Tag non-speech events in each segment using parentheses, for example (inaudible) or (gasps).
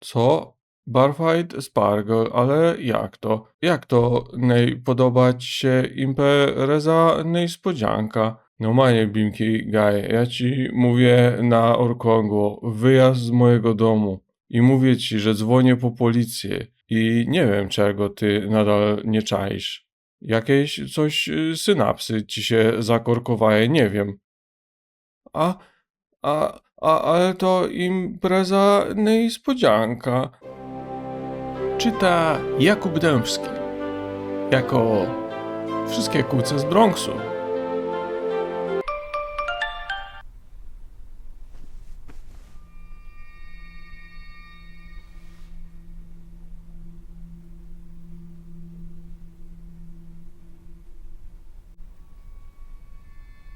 Co? Barfight Spargle, ale jak to? Jak to nej podobać się impreza niespodzianka? Normalnie, Bimki Gaj, ja ci mówię na Orkongo, wyjazd z mojego domu i mówię ci, że dzwonię po policję i nie wiem czego ty nadal nie czaisz. Jakieś coś y, synapsy ci się zakorkowały, nie wiem. A, a, a, ale to impreza niespodzianka. Czyta Jakub Dębski. Jako wszystkie kuce z Bronxu.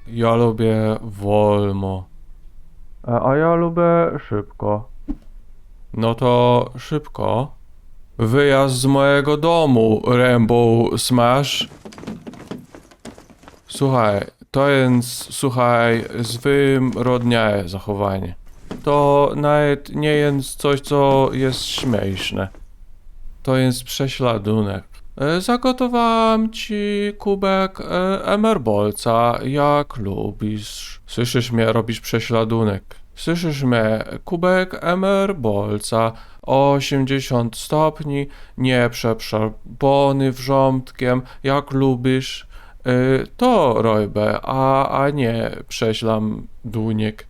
Ja lubię wolno. A, a ja lubię szybko. No to szybko. Wyjazd z mojego domu, Rainbow Smash. Słuchaj, to jest, słuchaj, zwyrodniałe zachowanie. To nawet nie jest coś, co jest śmieszne. To jest prześladunek. E, Zagotowałam ci kubek e, emerbolca, jak lubisz. Słyszysz mnie, robisz prześladunek. Słyszysz mnie, kubek emerbolca, 80 stopni, nie przeprzebony wrzątkiem, jak lubisz. E, To rojbę, a, a nie prześlam duniek.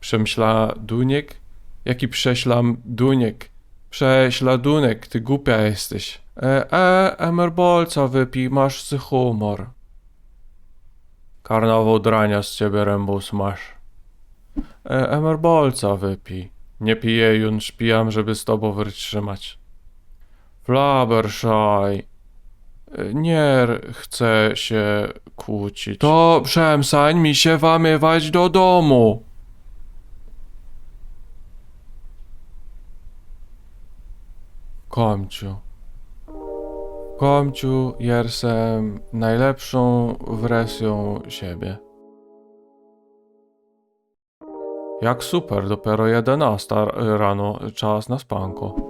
Przemyśla duniek? Jaki prześlam duniek? Prześladunek, ty głupia jesteś. E, e, emerbolca wypij, masz z humor. Karnawał drania z ciebie, Rembus, masz. E, emerbolca wypij. Nie piję już, pijam, żeby z tobą wytrzymać. Flabbershaj. E, Nie chcę się kłócić. To przemsań mi się wamywać do domu. Komciu. Komciu jestem najlepszą wersją siebie. Jak super, dopiero 11 rano, czas na spanko.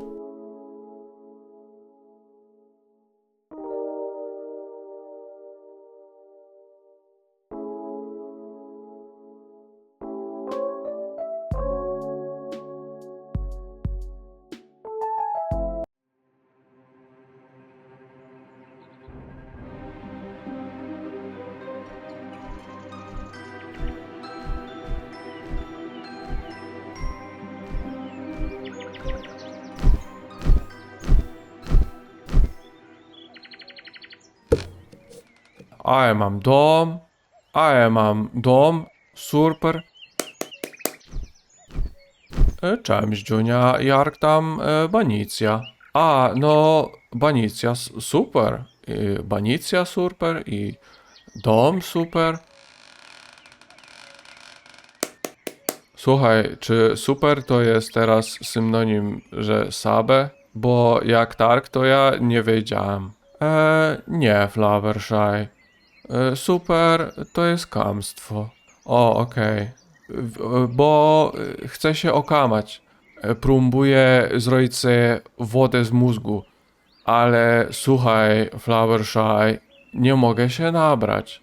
A ja mam dom, a ja mam dom, super. E, Cześć, Junia, jak tam e, Banicja? A, no, Banicja, super. I Banicja super i dom super. Słuchaj, czy super to jest teraz synonim, że Sabe? Bo jak tak, to ja nie wiedziałem. E, nie, Flowershy. E, Super, to jest kamstwo. O, okej. W- Bo e, chcę się okamać. E, Próbuję zrobić sobie wodę z mózgu. Ale słuchaj, Flowershy, nie mogę się nabrać.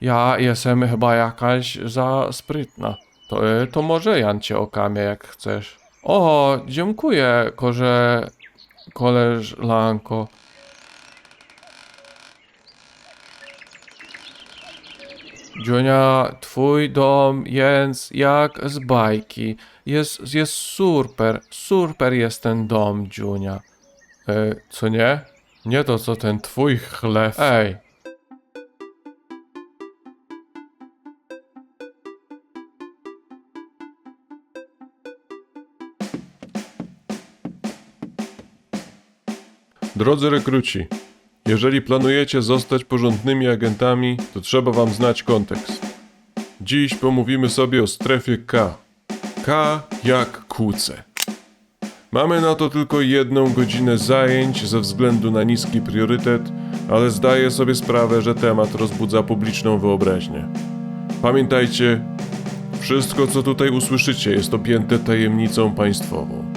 Ja jestem chyba jakaś za sprytna. To, e, to może Jan cię okamie, jak chcesz. O, dziękuję, korze... koleżanko. Dziunia, twój dom jest jak z bajki. Jest, jest super, super jest ten dom, Dziunia. E, co nie? Nie to co ten twój chleb. Ej. Drodzy rekruci, jeżeli planujecie zostać porządnymi agentami, to trzeba wam znać kontekst. Dziś pomówimy sobie o strefie K. K jak kłóce. Mamy na to tylko jedną godzinę zajęć ze względu na niski priorytet, ale zdaję sobie sprawę, że temat rozbudza publiczną wyobraźnię. Pamiętajcie, wszystko co tutaj usłyszycie jest objęte tajemnicą państwową.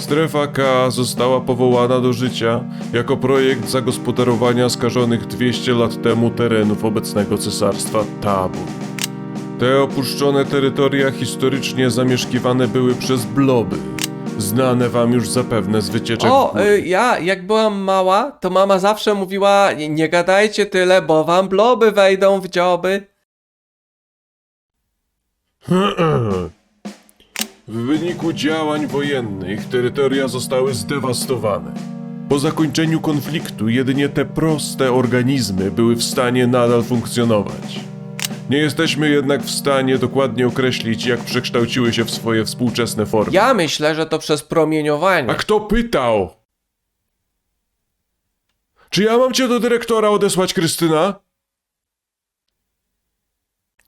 Strefa K została powołana do życia jako projekt zagospodarowania skażonych 200 lat temu terenów obecnego cesarstwa Tabun. Te opuszczone terytoria historycznie zamieszkiwane były przez bloby, znane wam już zapewne z wycieczek O, y, ja jak byłam mała, to mama zawsze mówiła nie, nie gadajcie tyle, bo wam bloby wejdą w dzioby. (clears throat) W wyniku działań wojennych terytoria zostały zdewastowane. Po zakończeniu konfliktu jedynie te proste organizmy były w stanie nadal funkcjonować. Nie jesteśmy jednak w stanie dokładnie określić, jak przekształciły się w swoje współczesne formy. Ja myślę, że to przez promieniowanie. A kto pytał? Czy ja mam cię do dyrektora odesłać, Krystyna?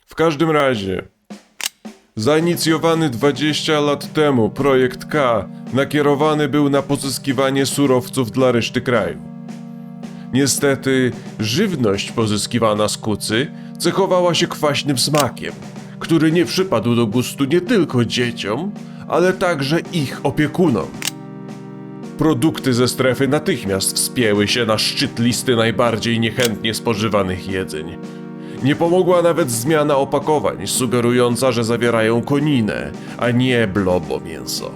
W każdym razie, zainicjowany 20 lat temu projekt K nakierowany był na pozyskiwanie surowców dla reszty kraju. Niestety, żywność pozyskiwana z kucy cechowała się kwaśnym smakiem, który nie przypadł do gustu nie tylko dzieciom, ale także ich opiekunom. Produkty ze strefy natychmiast wspięły się na szczyt listy najbardziej niechętnie spożywanych jedzeń. Nie pomogła nawet zmiana opakowań, sugerująca, że zawierają koninę, a nie blobo mięso.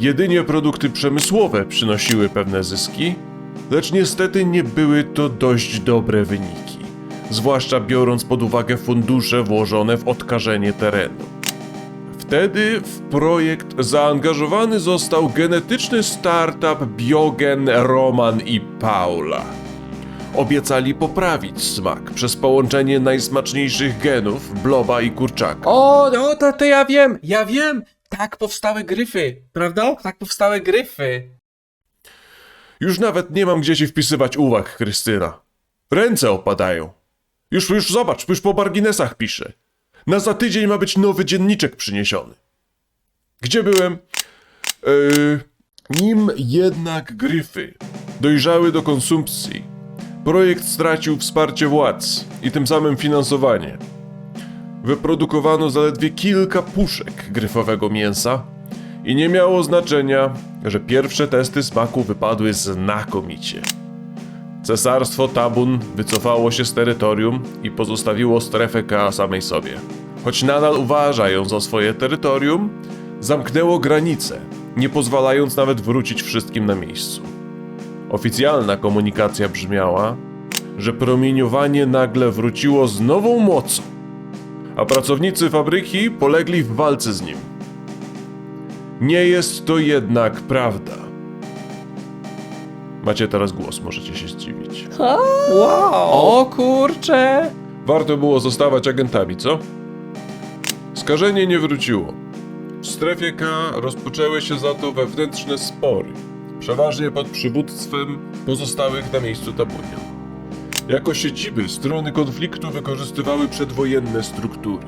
Jedynie produkty przemysłowe przynosiły pewne zyski, lecz niestety nie były to dość dobre wyniki, zwłaszcza biorąc pod uwagę fundusze włożone w odkażenie terenu. Wtedy w projekt zaangażowany został genetyczny startup Biogen Roman i Paula. Obiecali poprawić smak przez połączenie najsmaczniejszych genów bloba i kurczaka. O, no to, to ja wiem, ja wiem. Tak powstały gryfy, prawda? Tak powstały gryfy. Już nawet nie mam gdzie ci wpisywać uwag, Krystyna. Ręce opadają. Już, już zobacz, już po marginesach piszę. Na za tydzień ma być nowy dzienniczek przyniesiony. Gdzie byłem? Yy, nim jednak gryfy dojrzały do konsumpcji, projekt stracił wsparcie władz i tym samym finansowanie. Wyprodukowano zaledwie kilka puszek gryfowego mięsa i nie miało znaczenia, że pierwsze testy smaku wypadły znakomicie. Cesarstwo Tabun wycofało się z terytorium i pozostawiło strefę K samej sobie. Choć nadal uważa ją za swoje terytorium, zamknęło granice, nie pozwalając nawet wrócić wszystkim na miejscu. Oficjalna komunikacja brzmiała, że promieniowanie nagle wróciło z nową mocą, a pracownicy fabryki polegli w walce z nim. Nie jest to jednak prawda. Macie teraz głos, możecie się zdziwić. Wow. O kurcze. Warto było zostawać agentami, co? Skażenie nie wróciło. W strefie K rozpoczęły się za to wewnętrzne spory, przeważnie pod przywództwem pozostałych na miejscu tabunian. Jako siedziby strony konfliktu wykorzystywały przedwojenne struktury.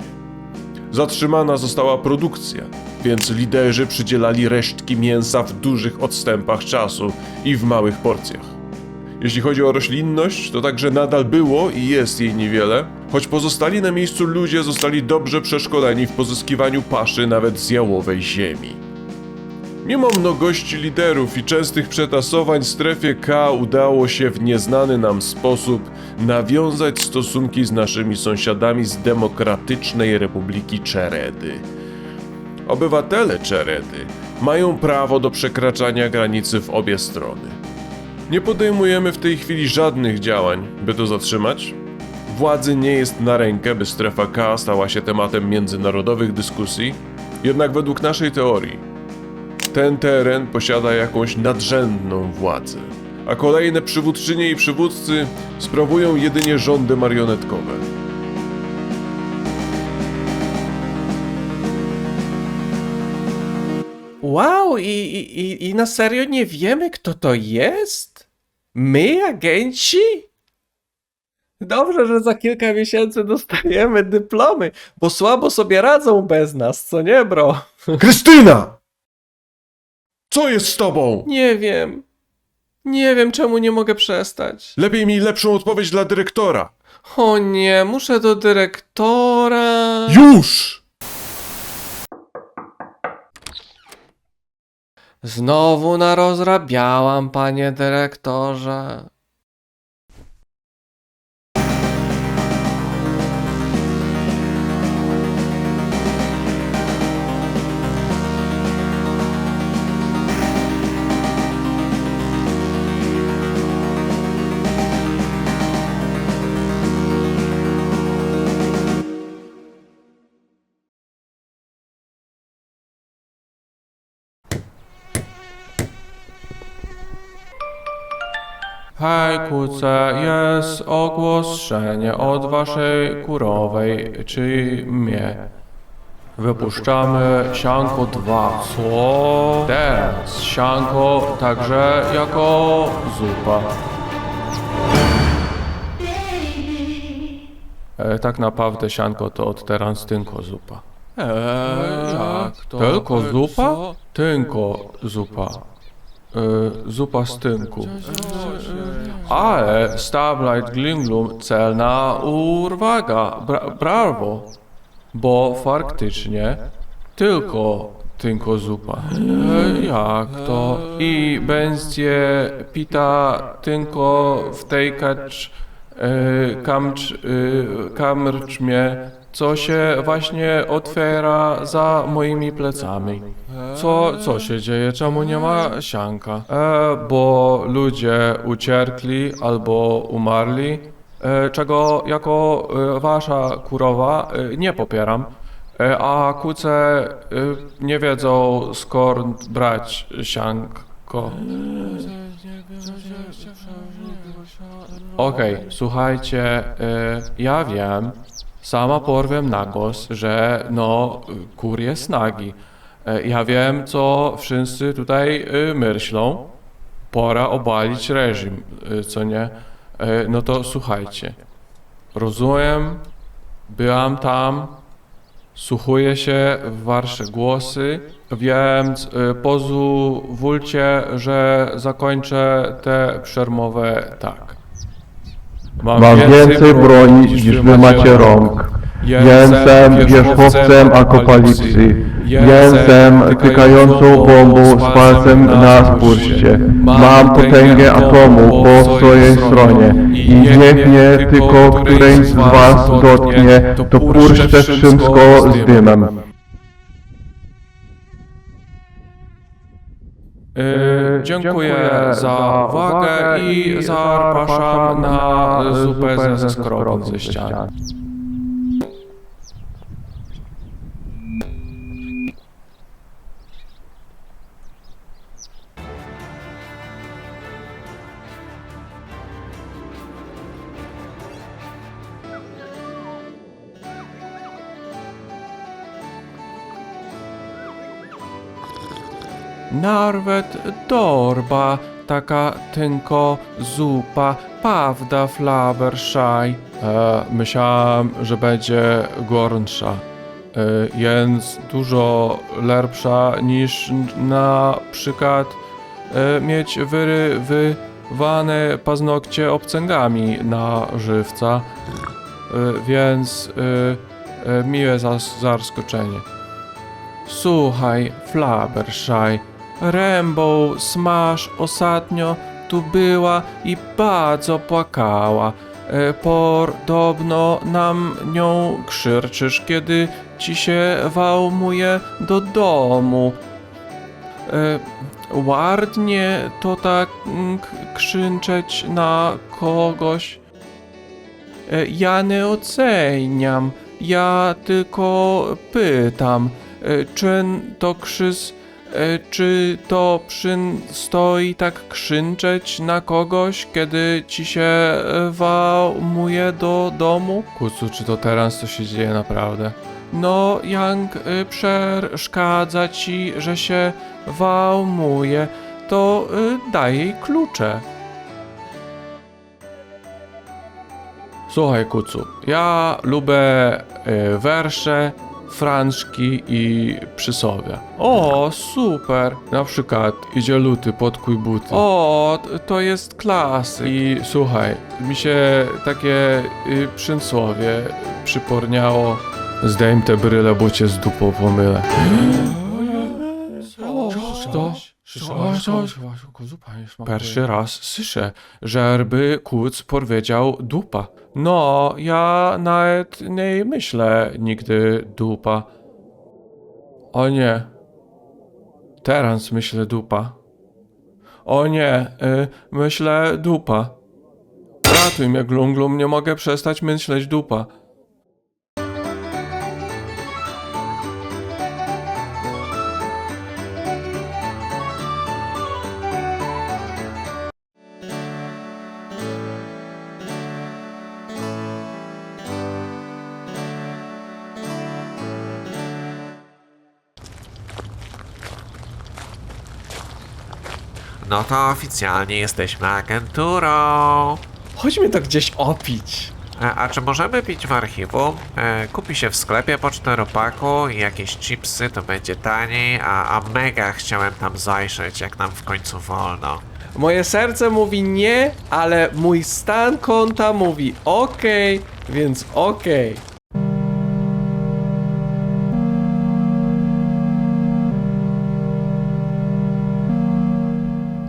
Zatrzymana została produkcja, więc liderzy przydzielali resztki mięsa w dużych odstępach czasu i w małych porcjach. Jeśli chodzi o roślinność, to także nadal było i jest jej niewiele, choć pozostali na miejscu ludzie zostali dobrze przeszkoleni w pozyskiwaniu paszy nawet z jałowej ziemi. Mimo mnogości liderów i częstych przetasowań strefie K udało się w nieznany nam sposób nawiązać stosunki z naszymi sąsiadami z Demokratycznej Republiki Czeredy. Obywatele Czeredy mają prawo do przekraczania granicy w obie strony. Nie podejmujemy w tej chwili żadnych działań, by to zatrzymać. Władzy nie jest na rękę, by strefa K stała się tematem międzynarodowych dyskusji, jednak według naszej teorii ten teren posiada jakąś nadrzędną władzę, a kolejne przywódczynie i przywódcy sprawują jedynie rządy marionetkowe. Wow, i, i, i- na serio nie wiemy, kto to jest? My, agenci? Dobrze, że za kilka miesięcy dostajemy dyplomy, bo słabo sobie radzą bez nas, co nie, bro? Krystyna! Co jest z tobą? Nie wiem. Nie wiem, czemu nie mogę przestać. Lepiej mi lepszą odpowiedź dla dyrektora. O nie, muszę do dyrektora. Już! Znowu narozrabiałam, panie dyrektorze. Hej, kuce, jest ogłoszenie od waszej kurowej, czyli mnie. Wypuszczamy sianko 2. Co? Teraz sianko także jako zupa. E, tak naprawdę sianko to od teraz tylko zupa. Eee, jak to? Tylko zupa? Tylko zupa. E, zupa z tynku. Ale Starlight Glinglum celna urwaga. Bra brawo. Bo faktycznie tylko tylko zupa. E, jak to? I będzie pita tylko w tej kacz e, kamcz, e, kamrczmie, co się właśnie otwiera za moimi plecami. Co, co się dzieje? Czemu nie ma sianka? E, bo ludzie ucierpli albo umarli, e, czego jako e, wasza kurowa e, nie popieram. E, a kuce e, nie wiedzą skąd brać sianko. Okej, słuchajcie, e, ja wiem, sama porwiem na głos, że no, kur jest nagi. E, Ja wiem, co wszyscy tutaj y, myślą. Pora obalić reżim, y, co nie? No to słuchajcie. Rozumiem, byłam tam, słuchuję się w wasze głosy, więc y, pozwólcie, że zakończę tę przermowę tak. Mam więcej broni niż wy macie rąk. Jestem wierzchowcem apokalipsy. Jestem tykającą bombą z palcem na spuście. Mam potęgę atomu po swojej stronie. I niech mnie tylko któreś z was dotknie, to puszczę wszystko z dymem. Y, dziękuję za uwagę i zapraszam na zupę ze skrobą ze ścian. Nawet torba, taka tylko zupa, prawda, Flaberszaj? E, że będzie gorsza. E, jest dużo lepsza niż na przykład e, mieć wyrywane paznokcie obcęgami na żywca. E, więc e, e, miłe zas- zaskoczenie. Słuchaj, Flabbershaj, Rainbow Smash ostatnio tu była i bardzo płakała. E, Podobno nam nią krzyczysz, kiedy ci się wałmuje do domu. E, Ładnie to tak mm, krzyczeć na kogoś. E, Ja nie oceniam, ja tylko pytam, e, to krzyż, czy to przystoi tak krzyczeć na kogoś, kiedy ci się e, wałmuje do domu? Kucu, czy to teraz to się dzieje naprawdę? No, jak e, przeszkadza ci, że się wałmuje, to e, daj jej klucze. Słuchaj, Kucu, ja lubię y, wersze, franczki i przysłowia. O, super! Na przykład idzie luty, podkuj buty. O, to jest klasy. I słuchaj, mi się takie y, przysłowie przyporniało. Zdejm te bryle, bo cię z dupą pomylę. (gasps) (gasps) (gasps) Oj, Pierwszy raz słyszę, żeby kuc powiedział dupa. No, ja nawet nie myślę nigdy dupa. O nie. Teraz myślę dupa. O nie, y, myślę dupa. Ratuj mnie, glum, nie mogę przestać myśleć dupa. No to oficjalnie jesteśmy agenturą. Chodźmy to gdzieś opić. E, A czy możemy pić w archiwum? E, kupi się w sklepie po czteropaku i jakieś chipsy, to będzie taniej, a, a mega chciałem tam zajrzeć, jak nam w końcu wolno. Moje serce mówi nie, ale mój stan konta mówi okej, więc okej.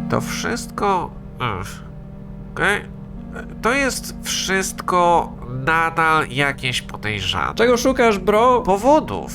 To wszystko... Okej. E, To jest wszystko nadal jakieś podejrzane. Czego szukasz, bro? powodów.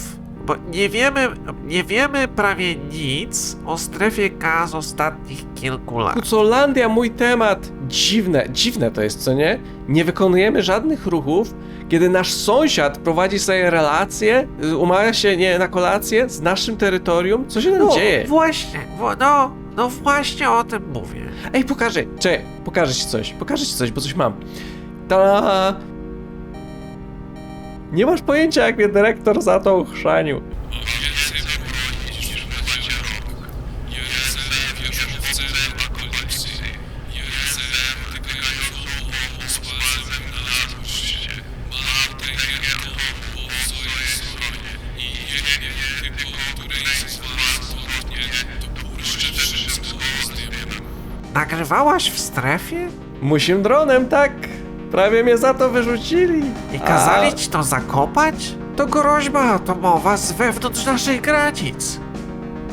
Bo nie wiemy, nie wiemy prawie nic o strefie K z ostatnich kilku lat. Kucolandia, mój temat. Dziwne, dziwne to jest, co nie? Nie wykonujemy żadnych ruchów, kiedy nasz sąsiad prowadzi sobie relacje, y, umawia się nie na kolację z naszym terytorium. Co się tam No dzieje? właśnie, no, no właśnie o tym mówię. Ej, pokażę, czekaj, pokażę ci coś, pokażę ci coś, bo coś mam. Ta. Nie masz pojęcia, jak mnie dyrektor za to chrzanił. Nagrywałaś w strefie? Musím dronem, tak? Prawie mnie za to wyrzucili. I kazali A- ci to zakopać? To groźba atomowa z wewnątrz naszych granic.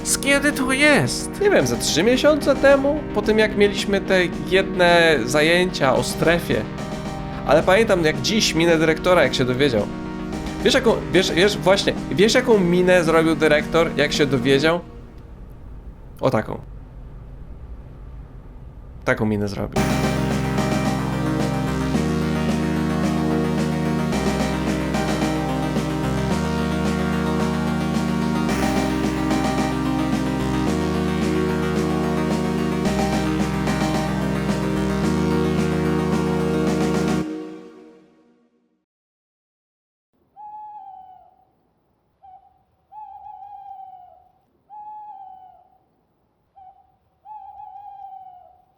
Z kiedy to jest? Nie wiem, ze trzy miesiące temu, po tym jak mieliśmy te jedne zajęcia o strefie. Ale pamiętam jak dziś minę dyrektora, jak się dowiedział. Wiesz jaką, wiesz, wiesz, właśnie, wiesz jaką minę zrobił dyrektor, jak się dowiedział? O taką. Taką minę zrobił.